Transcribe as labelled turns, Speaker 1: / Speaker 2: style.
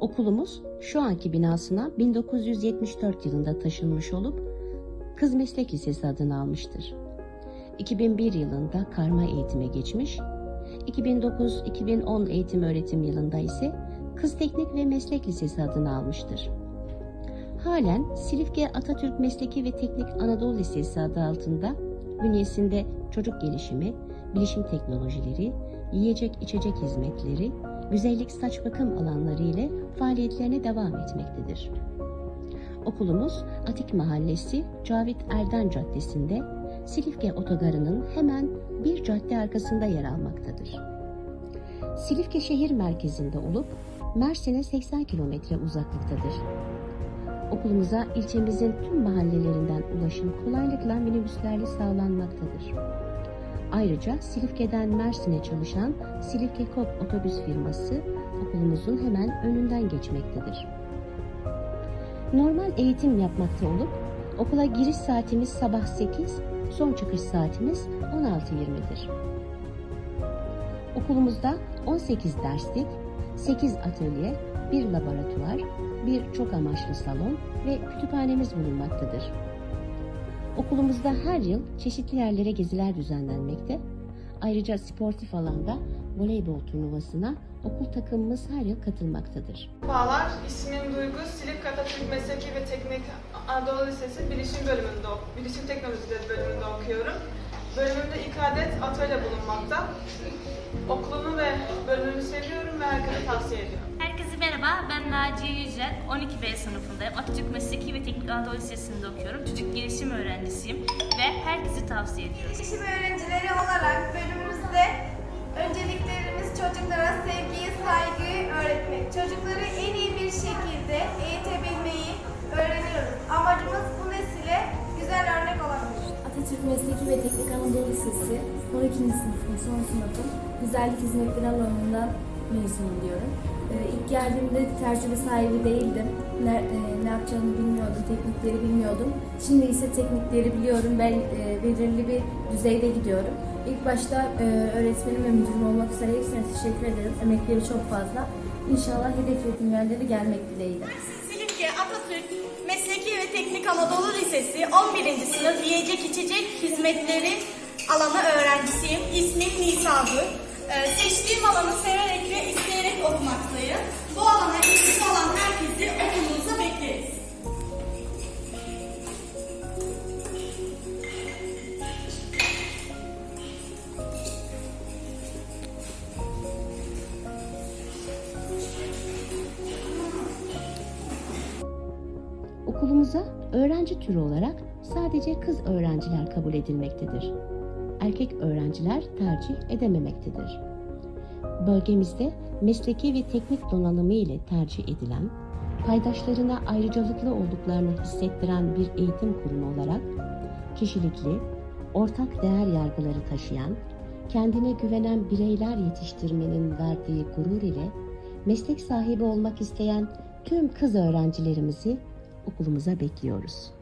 Speaker 1: Okulumuz şu anki binasına 1974 yılında taşınmış olup Kız Meslek Lisesi adını almıştır. 2001 yılında karma eğitime geçmiş, 2009-2010 eğitim öğretim yılında ise Kız Teknik ve Meslek Lisesi adını almıştır. Halen Silifke Atatürk Mesleki ve Teknik Anadolu Lisesi adı altında bünyesinde çocuk gelişimi, bilişim teknolojileri, yiyecek içecek hizmetleri, güzellik saç bakım alanları ile faaliyetlerine devam etmektedir. Okulumuz Atik Mahallesi Cavit Erden Caddesi'nde Silifke Otogarı'nın hemen bir cadde arkasında yer almaktadır. Silifke şehir merkezinde olup Mersin'e 80 kilometre uzaklıktadır. Okulumuza ilçemizin tüm mahallelerinden ulaşım kolaylıkla minibüslerle sağlanmaktadır. Ayrıca Silifke'den Mersin'e çalışan Silifke Kop otobüs firması okulumuzun hemen önünden geçmektedir. Normal eğitim yapmakta olup okula giriş saatimiz sabah 8, son çıkış saatimiz 16.20'dir. Okulumuzda 18 derslik, 8 atölye, 1 laboratuvar, bir çok amaçlı salon ve kütüphanemiz bulunmaktadır. Okulumuzda her yıl çeşitli yerlere geziler düzenlenmekte. Ayrıca sportif alanda voleybol turnuvasına okul takımımız her yıl katılmaktadır.
Speaker 2: Merhabalar, ismim Duygu. Silifke Atatürk Mesleki ve Teknik Anadolu Lisesi Bilişim bölümünde, Bilişim Teknolojileri bölümünde okuyorum. Bölümümde ilk adet atölye bulunmakta. Okulumu ve bölümümü seviyorum ve herkese tavsiye ediyorum.
Speaker 3: Herkese merhaba, Naciye Yücel, 12B sınıfındayım. Atatürk Mesleki ve Teknik Anadolu Lisesi'nde okuyorum. Çocuk gelişim öğrencisiyim ve herkese tavsiye ediyorum.
Speaker 4: Gelişim öğrencileri olarak bölümümüzde önceliklerimiz çocuklara sevgiyi, saygıyı öğretmek. Çocukları en iyi bir şekilde eğitebilmeyi öğreniyoruz. Amacımız bu nesile güzel örnek olabilmek.
Speaker 5: Atatürk Mesleki ve Teknik Anadolu Lisesi 12. sınıfın son sınıfım. Güzellik hizmetleri alanından mezun oluyorum. Ee, ilk geldiğimde tecrübe sahibi değildim. Ne, e, ne yapacağımı bilmiyordum, teknikleri bilmiyordum. Şimdi ise teknikleri biliyorum. Ben e, belirli bir düzeyde gidiyorum. İlk başta e, öğretmenim ve müdürüm olmak üzere hepsine teşekkür ederim. Emekleri çok fazla. İnşallah hedeflediğim yerlere gelmek dileğiyle.
Speaker 6: Mesleki ve Teknik Anadolu Lisesi 11. sınıf yiyecek içecek hizmetleri alanı öğrencisiyim. İsmim Nisa Gül. Ee, seçtiğim alanı severek Bu alana ilgisi olan herkesi okulumuza bekleriz.
Speaker 1: Okulumuza öğrenci türü olarak sadece kız öğrenciler kabul edilmektedir. Erkek öğrenciler tercih edememektedir. Bölgemizde mesleki ve teknik donanımı ile tercih edilen, paydaşlarına ayrıcalıklı olduklarını hissettiren bir eğitim kurumu olarak kişilikli, ortak değer yargıları taşıyan, kendine güvenen bireyler yetiştirmenin verdiği gurur ile meslek sahibi olmak isteyen tüm kız öğrencilerimizi okulumuza bekliyoruz.